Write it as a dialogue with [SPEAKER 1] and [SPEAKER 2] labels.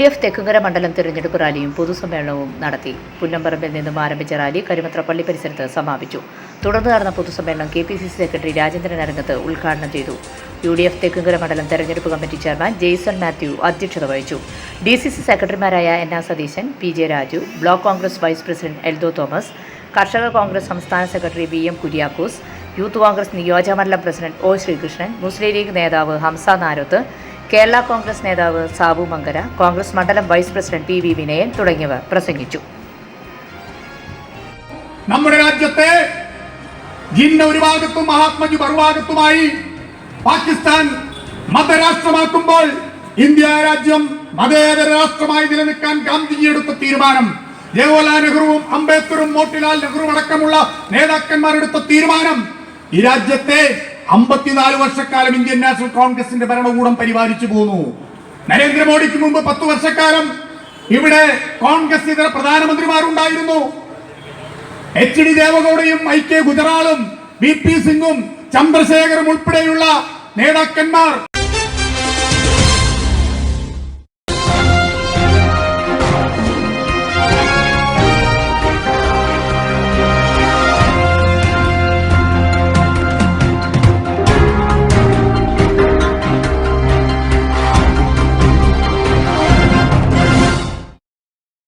[SPEAKER 1] D F Thekkumkara മണ്ഡലം തെരഞ്ഞെടുപ്പ് റാലിയും പൊതുസമ്മേളനവും നടത്തി. പുല്ലമ്പറമ്പിൽ നിന്നും ആരംഭിച്ച റാലി കരിമത്ര പള്ളി പരിസരത്ത് സമാപിച്ചു. തുടർന്ന് നടന്ന പൊതുസമ്മേളനം K P C C secretary Rajendran Arangath ഉദ്ഘാടനം ചെയ്തു. യു ഡി എഫ് തെക്കുംകര മണ്ഡലം തെരഞ്ഞെടുപ്പ് കമ്മിറ്റി ചെയർമാൻ ജെയ്സൺ മാത്യു അധ്യക്ഷത വഹിച്ചു. ഡി സി സി സെക്രട്ടറിമാരായ N R Satheesan P J Raju block Congress vice president Eldho Thomas കർഷക കോൺഗ്രസ് സംസ്ഥാന secretary V M Kuriakose youth Congress നിയോജകമണ്ഡലം പ്രസിഡന്റ് ഒ ശ്രീകൃഷ്ണൻ മുസ്ലിം ലീഗ് നേതാവ് ഹംസ നാരോത്ത് കേരള കോൺഗ്രസ് നേതാവ് സാബു മങ്കര കോൺഗ്രസ് മണ്ഡലം vice president P V Vinayan തുടങ്ങിയവർ പ്രസംഗിച്ചു.
[SPEAKER 2] നമ്മുടെ രാജ്യത്തെ ജിന്ന ഒരു ഭാഗത്തും മഹാത്മജി മറുഭാഗത്തുമായി പാകിസ്ഥാൻ മതരാഷ്ട്രമാക്കുമ്പോൾ ഇന്ത്യ രാജ്യം മതേതര രാഷ്ട്രമായി നിലനിൽക്കാൻ ഗാന്ധിജി എടുത്ത തീരുമാനം ജവഹർലാൽ നെഹ്റുവും അംബേദ്കറും മോട്ടിലാൽ നെഹ്റു അടക്കമുള്ള നേതാക്കന്മാരെടുത്ത തീരുമാനം ഈ രാജ്യത്തെ അമ്പത്തിനാല് വർഷക്കാലം ഇന്ത്യൻ നാഷണൽ കോൺഗ്രസിന്റെ ഭരണകൂടം പരിപാലിച്ചു പോന്നു. നരേന്ദ്രമോദിക്ക് മുമ്പ് പത്തു വർഷക്കാലം ഇവിടെ കോൺഗ്രസ് ഇതര പ്രധാനമന്ത്രിമാരുണ്ടായിരുന്നു. എച്ച് ഡി ദേവഗൌഡയും ഐ കെ ഗുജറാളും വി പി സിംഗും ചന്ദ്രശേഖരും ഉൾപ്പെടെയുള്ള നേതാക്കന്മാർ